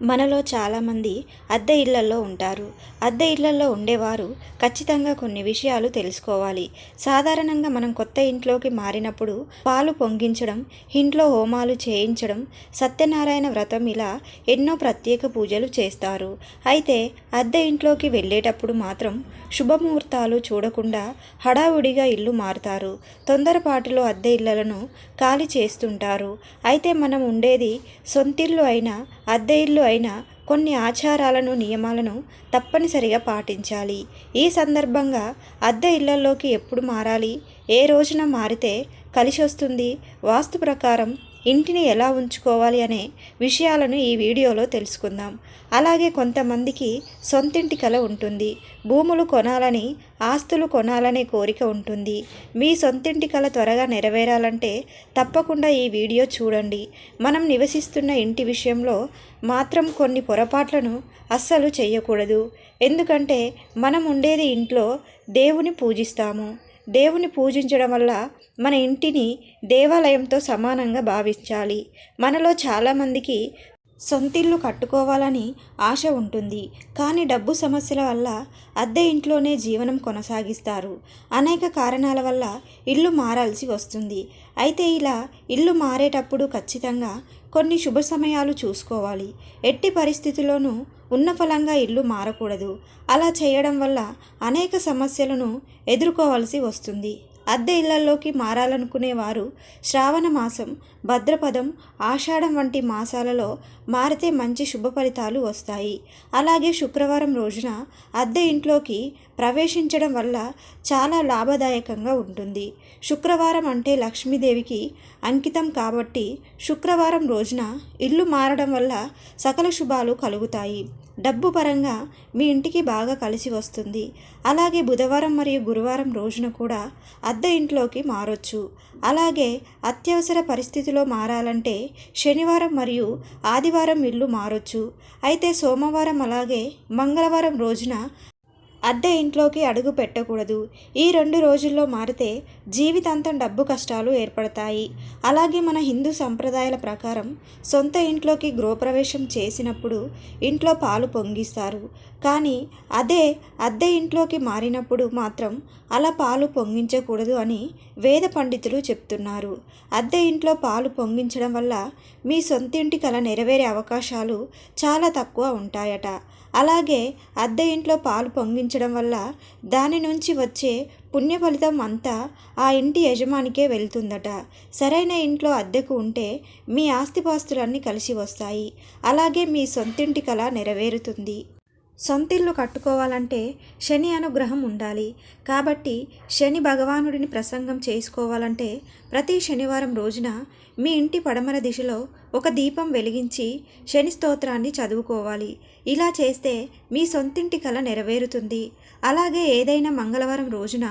మనలో చాలామంది అద్దె ఇళ్ళలో ఉంటారు. అద్దె ఇళ్ళలో ఉండేవారు ఖచ్చితంగా కొన్ని విషయాలు తెలుసుకోవాలి. సాధారణంగా మనం కొత్త ఇంట్లోకి మారినప్పుడు పాలు పొంగించడం ఇంట్లో హోమాలు చేయించడం సత్యనారాయణ వ్రతం ఇలా ఎన్నో ప్రత్యేక పూజలు చేస్తారు. అయితే అద్దె ఇంట్లోకి వెళ్ళేటప్పుడు మాత్రం శుభముహూర్తాలు చూడకుండా హడావుడిగా ఇల్లు మారుతారు. తొందరపాటులో అద్దె ఇళ్ళను ఖాళీ చేస్తుంటారు. అయితే మనం ఉండేది సొంతిల్లు అయినా అద్దె ఇల్లు అయినా కొన్ని ఆచారాలను నియమాలను తప్పనిసరిగా పాటించాలి. ఈ సందర్భంగా అద్దె ఇళ్ళలోకి ఎప్పుడు మారాలి? ఏ రోజున మారితే కలిసి వస్తుంది వాస్తు ప్రకారం ఇంటిని ఎలా ఉంచుకోవాలి అనే విషయాలను ఈ వీడియోలో తెలుసుకుందాం. అలాగే కొంతమందికి సొంతింటి కల ఉంటుంది. భూములు కొనాలని ఆస్తులు కొనాలనే కోరిక ఉంటుంది. మీ సొంతింటి కల త్వరగా నెరవేరాలంటే తప్పకుండా ఈ వీడియో చూడండి. మనం నివసిస్తున్న ఇంటి విషయంలో మాత్రం కొన్ని పొరపాట్లను అస్సలు చేయకూడదు. ఎందుకంటే మనం ఉండేది ఇంట్లో దేవుని పూజిస్తాము. దేవుని పూజించడం వల్ల మన ఇంటిని దేవాలయంతో సమానంగా భావించాలి. మనలో చాలామందికి సొంతిల్లు కట్టుకోవాలని ఆశ ఉంటుంది. కానీ డబ్బు సమస్యల వల్ల అద్దె ఇంట్లోనే జీవనం కొనసాగిస్తారు. అనేక కారణాల వల్ల ఇల్లు మారాల్సి వస్తుంది. అయితే ఇలా ఇల్లు మారేటప్పుడు ఖచ్చితంగా కొన్ని శుభ సమయాలు చూసుకోవాలి. ఎట్టి పరిస్థితుల్లోనూ ఉన్న ఫలంగా ఇల్లు మారకూడదు. అలా చేయడం వల్ల అనేక సమస్యలను ఎదుర్కోవాల్సి వస్తుంది. అద్దె ఇళ్ళలోకి మారాలనుకునేవారు. శ్రావణ మాసం భద్రపదం ఆషాఢం వంటి మాసాలలో మారితే మంచి శుభ ఫలితాలు వస్తాయి. అలాగే శుక్రవారం రోజున అద్దె ఇంట్లోకి ప్రవేశించడం వల్ల చాలా లాభదాయకంగా ఉంటుంది. శుక్రవారం అంటే లక్ష్మీదేవికి అంకితం కాబట్టి శుక్రవారం రోజున ఇల్లు మారడం వల్ల సకల శుభాలు కలుగుతాయి. డబ్బు పరంగా మీ ఇంటికి బాగా కలిసి వస్తుంది. అలాగే బుధవారం మరియు గురువారం రోజున కూడా అద్దె ఇంట్లోకి మారొచ్చు. అలాగే అత్యవసర పరిస్థితిలో మారాలంటే శనివారం మరియు ఆదివారం ఇల్లు మారొచ్చు. అయితే సోమవారం అలాగే మంగళవారం రోజున అద్దె ఇంట్లోకి అడుగు పెట్టకూడదు. ఈ రెండు రోజుల్లో మారితే జీవితాంతం డబ్బు కష్టాలు ఏర్పడతాయి. అలాగే మన హిందూ సంప్రదాయాల ప్రకారం సొంత ఇంట్లోకి గృహప్రవేశం చేసినప్పుడు ఇంట్లో పాలు పొంగిస్తారు. కానీ అదే అద్దె ఇంట్లోకి మారినప్పుడు మాత్రం అలా పాలు పొంగించకూడదు అని వేద పండితులు చెప్తున్నారు. అద్దె ఇంట్లో పాలు పొంగించడం వల్ల మీ సొంతింటి కల నెరవేరే అవకాశాలు చాలా తక్కువ ఉంటాయట. అలాగే అద్దె ఇంట్లో పాలు పొంగించ పొంగించడం వల్ల దాని నుంచి వచ్చే పుణ్య ఫలితం అంతా ఆ ఇంటి యజమానికే వెళ్తుందట. సరైన ఇంట్లో అద్దెకు ఉంటే మీ ఆస్తిపాస్తులన్నీ కలిసి వస్తాయి. అలాగే మీ సొంతింటి కళ నెరవేరుతుంది. సొంతిల్లు కట్టుకోవాలంటే శని అనుగ్రహం ఉండాలి. కాబట్టి శని భగవానుడిని ప్రసంగం చేసుకోవాలంటే ప్రతి శనివారం రోజున మీ ఇంటి పడమర దిశలో ఒక దీపం వెలిగించి శని స్తోత్రాన్ని చదువుకోవాలి. ఇలా చేస్తే మీ సొంతింటి కళ నెరవేరుతుంది. అలాగే ఏదైనా మంగళవారం రోజున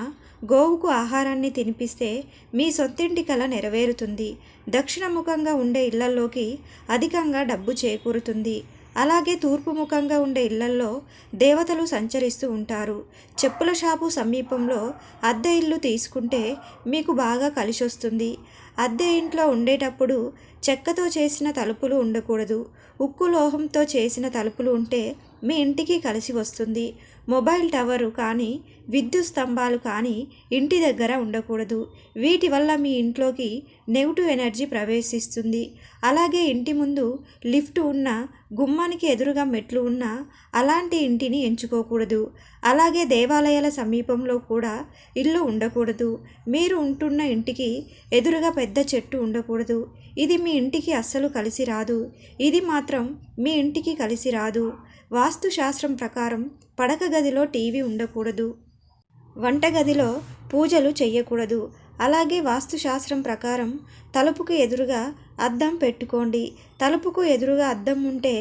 గోవుకు ఆహారాన్ని తినిపిస్తే మీ సొంతింటి కళ నెరవేరుతుంది. దక్షిణముఖంగా ఉండే ఇళ్ళల్లోకి అధికంగా డబ్బు చేకూరుతుంది. అలాగే తూర్పు ముఖంగా ఉండే ఇళ్ళల్లో దేవతలు సంచరిస్తూ ఉంటారు. చెప్పుల షాపు సమీపంలో అద్దె ఇల్లు తీసుకుంటే మీకు బాగా కలిసొస్తుంది. అద్దె ఇంట్లో ఉండేటప్పుడు చెక్కతో చేసిన తలుపులు ఉండకూడదు. ఉక్కు లోహంతో చేసిన తలుపులు ఉంటే మీ ఇంటికి కలిసి వస్తుంది. మొబైల్ టవరు కానీ విద్యుత్ స్తంభాలు కానీ ఇంటి దగ్గర ఉండకూడదు. వీటి వల్ల మీ ఇంట్లోకి నెగిటివ్ ఎనర్జీ ప్రవేశిస్తుంది. అలాగే ఇంటి ముందు లిఫ్ట్ ఉన్న గుమ్మానికి ఎదురుగా మెట్లు ఉన్న అలాంటి ఇంటిని ఎంచుకోకూడదు. అలాగే దేవాలయాల సమీపంలో కూడా ఇల్లు ఉండకూడదు. మీరు ఉంటున్న ఇంటికి ఎదురుగా పెద్ద చెట్టు ఉండకూడదు. ఇది మీ ఇంటికి అస్సలు కలిసి రాదు. ఇది మాత్రం మీ ఇంటికి కలిసి రాదు. వాస్తుశాస్త్రం ప్రకారం పడక గదిలో టీవీ ఉండకూడదు. వంటగదిలో పూజలు చేయకూడదు అలాగే వాస్తుశాస్త్రం ప్రకారం తలుపుకు ఎదురుగా అద్దం పెట్టుకోండి. తలుపుకు ఎదురుగా అద్దం ఉంటే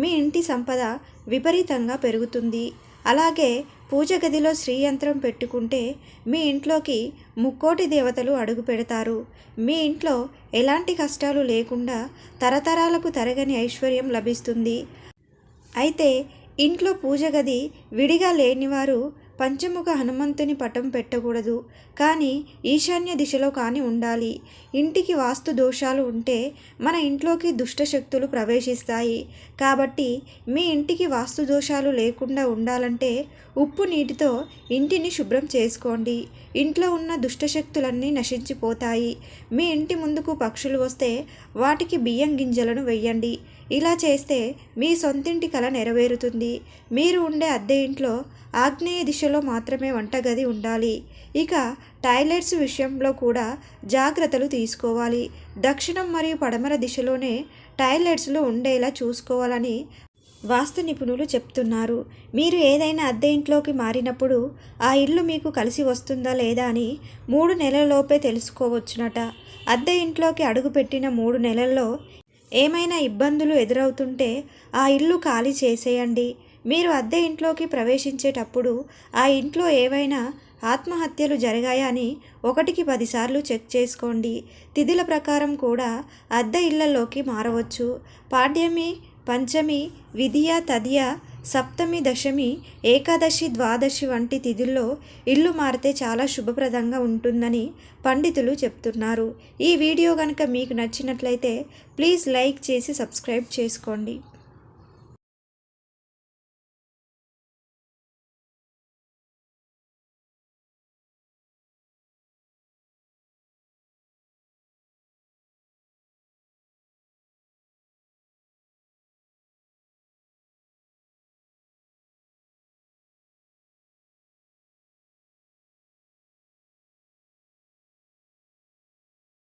మీ ఇంటి సంపద విపరీతంగా పెరుగుతుంది. అలాగే పూజ గదిలో శ్రీయంత్రం పెట్టుకుంటే మీ ఇంట్లోకి ముక్కోటి దేవతలు అడుగు పెడతారు. మీ ఇంట్లో ఎలాంటి కష్టాలు లేకుండా తరతరాలకు తరగని ఐశ్వర్యం లభిస్తుంది. అయితే ఇంట్లో పూజ గది విడిగా లేనివారు పంచముఖ హనుమంతుని పటం పెట్టకూడదు. కానీ ఈశాన్య దిశలో కానీ ఉండాలి. ఇంటికి వాస్తు దోషాలు ఉంటే మన ఇంట్లోకి దుష్ట శక్తులు ప్రవేశిస్తాయి. కాబట్టి మీ ఇంటికి వాస్తు దోషాలు లేకుండా ఉండాలంటే ఉప్పు నీటితో ఇంటిని శుభ్రం చేసుకోండి. ఇంట్లో ఉన్న దుష్టశక్తులన్నీ నశించిపోతాయి. మీ ఇంటి ముందుకు పక్షులు వస్తే వాటికి బియ్యం గింజలను వెయ్యండి ఇలా చేస్తే మీ సొంతింటి కళ నెరవేరుతుంది. మీరు ఉండే అద్దె ఇంట్లో ఆగ్నేయ దిశలో మాత్రమే వంటగది ఉండాలి. ఇక టాయిలెట్స్ విషయంలో కూడా జాగ్రత్తలు తీసుకోవాలి. దక్షిణం మరియు పడమర దిశలోనే టాయిలెట్స్లో ఉండేలా చూసుకోవాలని వాస్తు నిపుణులు చెప్తున్నారు. మీరు ఏదైనా అద్దె ఇంట్లోకి మారినప్పుడు ఆ ఇల్లు మీకు కలిసి వస్తుందా లేదా అని మూడు నెలలలోపే తెలుసుకోవచ్చునట. అద్దె ఇంట్లోకి అడుగుపెట్టిన మూడు నెలల్లో ఏమైనా ఇబ్బందులు ఎదురవుతుంటే ఆ ఇల్లు ఖాళీ చేసేయండి. మీరు అద్దె ఇంట్లోకి ప్రవేశించేటప్పుడు ఆ ఇంట్లో ఏవైనా ఆత్మహత్యలు జరిగాయా అని ఒకటికి పదిసార్లు చెక్ చేసుకోండి. తిథుల ప్రకారం కూడా అద్దె ఇళ్ళలోకి మారవచ్చు. పాడ్యమి పంచమి విధియ తదియ సప్తమి దశమి ఏకాదశి ద్వాదశి వంటి తిథుల్లో ఇల్లు మారితే చాలా శుభప్రదంగా ఉంటుందని పండితులు చెప్తున్నారు. ఈ వీడియో కనుక మీకు నచ్చినట్లయితే ప్లీజ్ లైక్ చేసి సబ్స్క్రైబ్ చేసుకోండి.